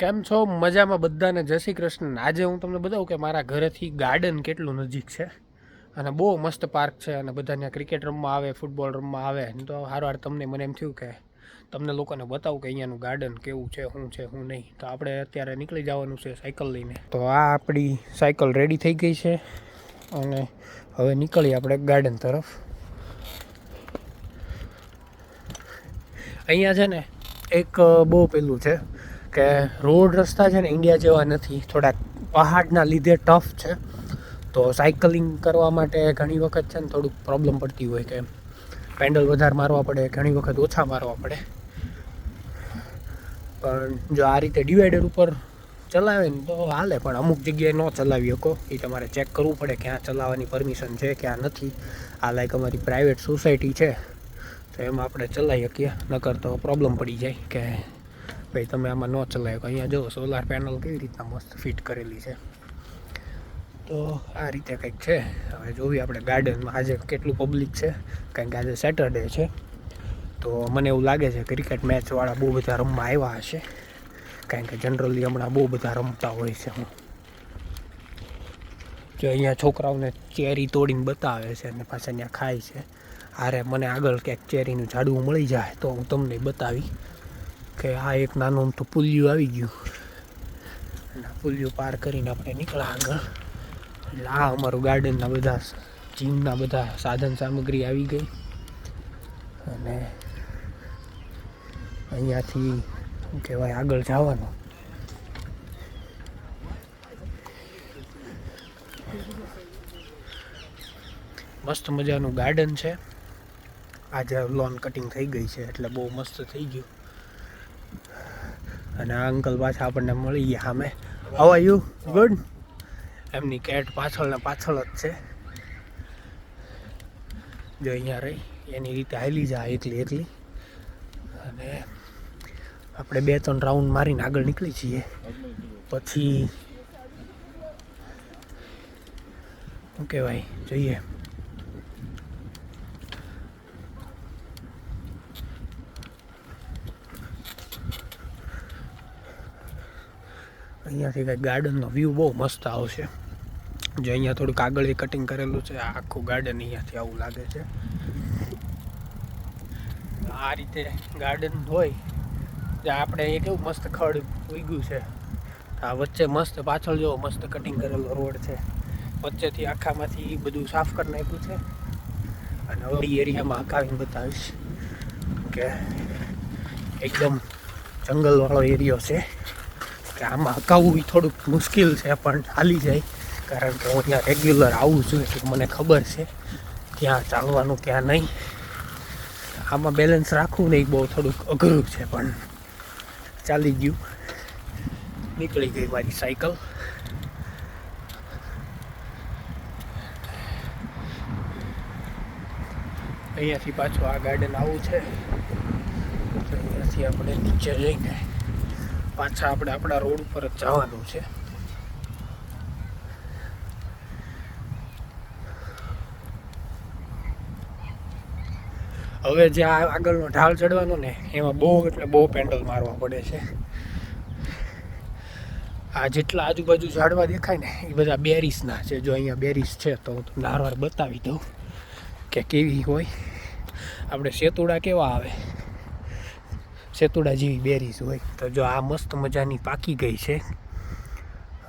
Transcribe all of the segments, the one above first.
કેમ છો? મજામાં બધાને જય શ્રી કૃષ્ણ. આજે હું તમને બતાવું કે મારા ઘરેથી ગાર્ડન કેટલું નજીક છે અને બહુ મસ્ત પાર્ક છે અને બધા ત્યાં ક્રિકેટ રમવા આવે, ફૂટબોલ રમવા આવે. તો હારવાર તમને, મને એમ થયું કે તમને લોકોને બતાવું કે અહીંયાનું ગાર્ડન કેવું છે, શું છે, શું નહીં. તો આપણે અત્યારે નીકળી જવાનું છે સાયકલ લઈને. તો આ આપણી સાયકલ રેડી થઈ ગઈ છે અને હવે નીકળીએ આપણે ગાર્ડન તરફ. અહીંયા છે ને એક બહુ પેલું છે. કે રોડ રસ્તા છે ને ઇન્ડિયા જેવા નથી. થોડાક પહાડના લીધે ટફ છે. તો સાયકલિંગ કરવા માટે ઘણી વખત છે ને થોડુંક પ્રોબ્લેમ પડતી હોય કે પેન્ડલ વધારે મારવા પડે, ઘણી વખત ઓછા મારવા પડે. પણ જો આ રીતે ડિવાઈડર ઉપર ચલાવે ને તો હાલે, પણ અમુક જગ્યાએ ન ચલાવી શકો. એ તમારે ચેક કરવું પડે ક્યાં ચલાવવાની પરમિશન છે ક્યાં નથી. આ લાઈક અમારી પ્રાઇવેટ સોસાયટી છે. તો એમાં આપણે ચલાવી શકીએ, નકર તો પ્રોબ્લેમ પડી જાય કે ભાઈ, તમે આમાં ન ચલાવ્યો. અહીંયા જો સોલાર પેનલ કેવી રીતના મસ્ત ફિટ કરેલી છે. તો આ રીતે કંઈક છે. હવે જોઈએ આપણે ગાર્ડનમાં આજે કેટલું પબ્લિક છે. કારણ કે આજે સેટરડે છે. તો મને એવું લાગે છે ક્રિકેટ મેચવાળા બહુ બધા રમવા આવ્યા હશે. કારણ કે જનરલી હમણાં બહુ બધા રમતા હોય છે હું. જો અહીંયા છોકરાઓને ચેરી તોડીને બતાવે છે અને પાછા ત્યાં ખાય છે. અરે મને આગળ ક્યાંક ચેરીનું ઝાડવું મળી જાય તો હું તમને બતાવી. કે આ એક નાનું અમથું પુલિયું આવી ગયું. પુલિયું પાર કરીને આપણે નીકળ્યા આગળ. એટલે આ અમારું ગાર્ડનના બધા જીમના બધા સાધન સામગ્રી આવી ગઈ. અને અહીંયાથી શું કહેવાય, આગળ જવાનું. મસ્ત મજાનું ગાર્ડન છે. આજે લોન કટિંગ થઈ ગઈ છે, એટલે બહુ મસ્ત થઈ ગયું. અને આ અંકલ પાછા આપણને મળી ગયા હાવ આર યુ ગુડ એમની કેટ પાછળ ને પાછળ જ છે. જો અહીંયા રહી, એની રીતે હાલી જાય એકલી એકલી. અને આપણે બે ત્રણ રાઉન્ડ મારીને આગળ નીકળી છીએ. પછી, શું કહેવાય, જોઈએ. અહીંયાથી કંઈક ગાર્ડનનો વ્યૂ બહુ મસ્ત આવશે. જે અહીંયા થોડુંક આગળ કટિંગ કરેલું છે, આખું ગાર્ડન અહીંયાથી આવું લાગે છે. આ રીતે ગાર્ડન હોય, ત્યાં આપણે એ કેવું મસ્ત ખડ ઉગ્યું છે. આ વચ્ચે મસ્ત પાછળ જો મસ્ત કટિંગ કરેલો રોડ છે. વચ્ચેથી આખામાંથી બધું સાફ કરી નાખ્યું છે. અને હવે એરિયામાં હકાવીને બતાવીશ કે એકદમ જંગલવાળો એરિયો છે. કે આમાં હકાવવું એ થોડુંક મુશ્કેલ છે, પણ ચાલી જાય. કારણ કે હું અહીંયા રેગ્યુલર આવું છું, એટલે મને ખબર છે. ક્યાં ચાલવાનું ક્યાં નહીં. આમાં બેલેન્સ રાખવું નહીં બહુ થોડુંક અઘરું છે, પણ ચાલી ગયું. નીકળી ગઈ મારી સાયકલ અહીંયાથી પાછું આ ગાર્ડન આવું છે. અહીંયાથી આપણે નીચે જઈને પાછા આપણે આપણા રોડ ઉપર જ જવાનું છે. હવે જે આ આગળનો ઢાળ ચડવાનો ને, એમાં બહુ એટલે બહુ પેન્ડલ મારવા પડે છે. આ જેટલા આજુબાજુ ઝાડવા દેખાય ને, એ બધા બેરીસના છે. જો અહીંયા બેરીસ છે તો હું તમને હારવાર બતાવી દઉં કે કેવી હોય. આપણે સેતુડા કેવા આવે? સેતુડા જેવી બેરીસ હોય. તો જો આ મસ્ત મજાની પાકી ગઈ છે.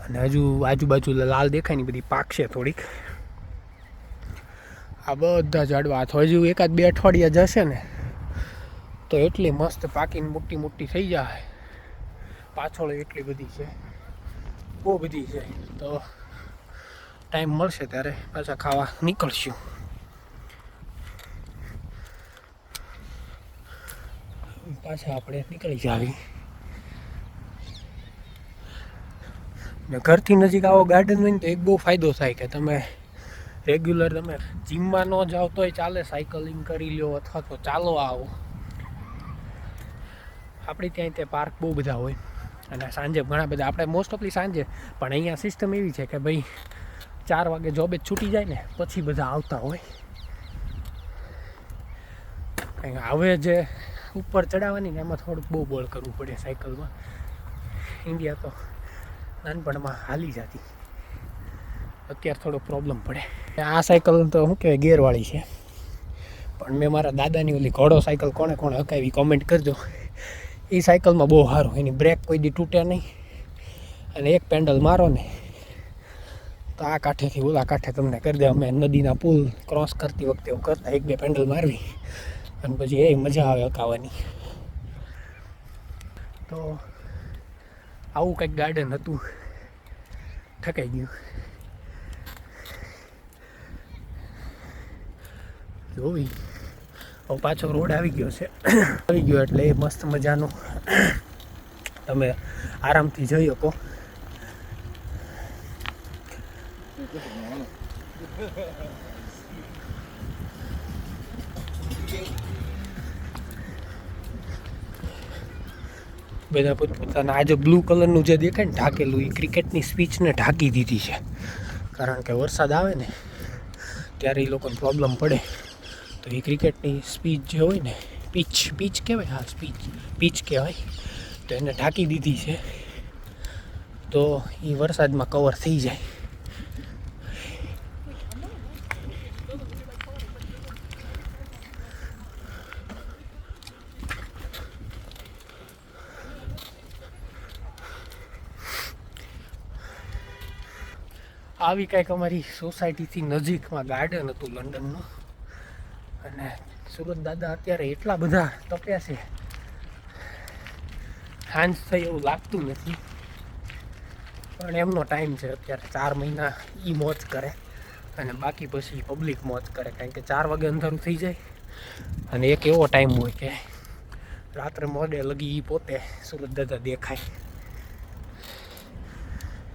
અને હજુ આજુબાજુ લાલ દેખાય ને બધી પાકશે થોડીક. આ બધા ઝાડવા હજુ એકાદ બે અઠવાડિયા જશે ને, તો એટલી મસ્ત પાકીને મોટી મોટી થઈ જાય. પાછળ એટલી બધી છે. બહુ બધી છે. તો ટાઈમ મળશે ત્યારે પાછા ખાવા નીકળશું. પાછા આપણે નીકળી જાવી. ને ઘરથી નજીક આવો ગાર્ડન હોય ને તો એક બહુ ફાયદો થાય કે તમે રેગ્યુલર તમે જીમમાં ન જાઓ તોય ચાલે સાયકલિંગ કરી લો અથવા તો ચાલો આવો. આપણે ત્યાં તે પાર્ક બહુ બધા હોય. અને સાંજે ઘણા બધા આપણે મોસ્ટ ઓફલી સાંજે પણ અહીંયા સિસ્ટમ એવી છે કે ભાઈ ચાર વાગે જોબે છૂટી જાય ને પછી બધા આવતા હોય. હવે જે ઉપર ચડાવવાની ને એમાં થોડુંક બહુ બળ કરવું પડે સાયકલમાં. ઇન્ડિયા તો નાનપણમાં હાલી જતી અત્યારે થોડો પ્રોબ્લેમ પડે. આ સાયકલ તો શું કહેવાય, ગેરવાળી છે. પણ મેં મારા દાદાની ઓલી ઘોડો સાયકલ કોણે કોણે હકાવી કોમેન્ટ કરજો. એ સાયકલમાં બહુ સારું, એની બ્રેક કોઈ દી તૂટે નહીં. અને એક પેન્ડલ મારો ને, તો આ કાંઠેથી ઓલા કાંઠે તમને કરી દે. અમે નદીના પુલ ક્રોસ કરતી વખતે એવું કરતા, એક બે પેન્ડલ મારવી. અને પછી એ મજા આવે ખાવાની. તો આવું કંઈક ગાર્ડન હતું. ઠકાઈ ગયું. જોવી. હવે પાછો રોડ આવી ગયો છે. આવી ગયો એટલે એ મસ્ત મજાનો. તમે આરામથી જઈ શકો. બધા પોતપોતાના આજે બ્લુ કલરનું જે દેખાય ને ઢાકેલું, એ ક્રિકેટની સ્પીચને ઢાંકી દીધી છે. કારણ કે વરસાદ આવે ને, ત્યારે એ લોકોને પ્રોબ્લેમ પડે. તો એ ક્રિકેટની સ્પીચ જે હોય ને પીચ પીચ કહેવાય, હા સ્પીચ પીચ કહેવાય. તો એને ઢાંકી દીધી છે. તો એ વરસાદમાં કવર થઈ જાય. આવી કંઈક અમારી સોસાયટીથી નજીકમાં ગાર્ડન હતું લંડનનું. અને સુરત દાદા અત્યારે એટલા બધા તપ્યા છે. સાંજ થઈ એવું લાગતું નથી. પણ એમનો ટાઈમ છે અત્યારે ચાર મહિના એ મોજ કરે. અને બાકી પછી પબ્લિક મોજ કરે. કારણ કે ચાર વાગે અંધારું થઈ જાય. અને એક એવો ટાઈમ હોય કે રાત્રે મોડે લગી એ પોતે સુરત દાદા દેખાય.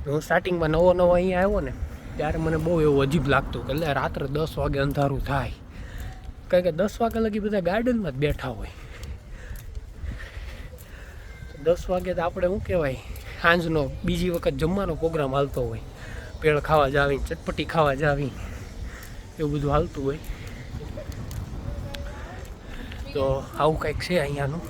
હું સ્ટાર્ટિંગમાં નવો નવો અહીંયા આવ્યો ને, ત્યારે મને બહુ એવું અજીબ લાગતું કે એટલે રાત્રે દસ વાગે અંધારું થાય. કારણ કે દસ વાગે લગી બધા ગાર્ડનમાં જ બેઠા હોય. દસ વાગે તો આપણે શું કહેવાય, સાંજનો બીજી વખત જમવાનો પ્રોગ્રામ હાલતો હોય. પેળ ખાવા જાવી ચટપટી ખાવા જાવી એવું બધું હાલતું હોય. તો આવું કંઈક છે અહીંયાનું.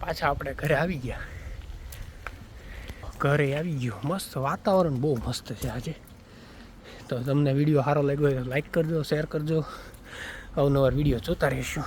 પાછા આપણે ઘરે આવી ગયા. ઘરે આવી ગયો. મસ્ત વાતાવરણ બહુ મસ્ત છે આજે. તો તમને વીડિયો સારો લાગ્યો હોય લાઈક કરજો શેર કરજો. અવનવાર વીડિયો જોતા રહેશું.